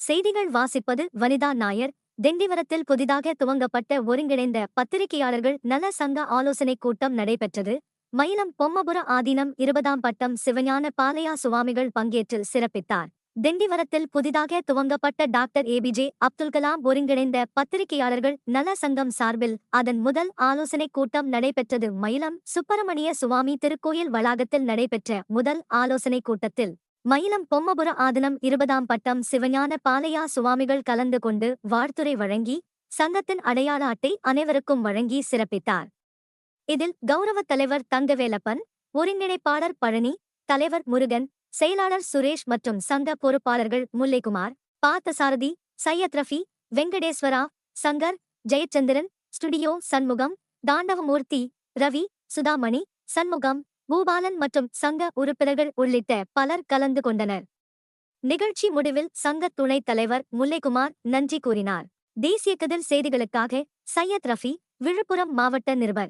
செய்திகள் வாசிப்பது வனிதா நாயர். திண்டிவரத்தில் புதிதாக துவங்கப்பட்ட ஒருங்கிணைந்த பத்திரிகையாளர்கள் நல சங்க ஆலோசனைக் கூட்டம் நடைபெற்றது. மயிலம் பொம்மபுர ஆதீனம் இருபதாம் பட்டம் சிவஞான பாலையா சுவாமிகள் பங்கேற்று சிறப்பித்தார். திண்டிவரத்தில் புதிதாக துவங்கப்பட்ட டாக்டர் ஏபிஜே அப்துல் கலாம் ஒருங்கிணைந்த பத்திரிகையாளர்கள் நல சங்கம் சார்பில் அதன் முதல் ஆலோசனைக் கூட்டம் நடைபெற்றது. மயிலம் சுப்பிரமணிய சுவாமி திருக்கோயில் வளாகத்தில் நடைபெற்ற முதல் ஆலோசனைக் கூட்டத்தில் மயிலம் பொம்மபுர ஆதனம் இருபதாம் பட்டம் சிவஞான பாலையா சுவாமிகள் கலந்து கொண்டு வாழ்த்துரை வழங்கி சங்கத்தின் அடையாள அட்டை அனைவருக்கும் வழங்கி சிறப்பித்தார். இதில் கௌரவத் தலைவர் தங்கவேலப்பன் ஒருங்கிணைப்பாளர் பழனி தலைவர் முருகன் செயலாளர் சுரேஷ் மற்றும் சங்க பொறுப்பாளர்கள் முல்லைக்குமார் பார்த்தசாரதி சையத் ரஃபி வெங்கடேஸ்வரா சங்கர் ஜெயச்சந்திரன் ஸ்டுடியோ சண்முகம் தாண்டவமூர்த்தி ரவி சுதாமணி சண்முகம் பூபாலன் மற்றும் சங்க உறுப்பினர்கள் உள்ளிட்ட பலர் கலந்து கொண்டனர். நிகழ்ச்சி முடிவில் சங்க துணைத் தலைவர் முல்லைக்குமார் நன்றி கூறினார். தேசிய கதிர் செய்திகளுக்காக சையத் ரஃபி விழுப்புரம் மாவட்ட நிருபர்.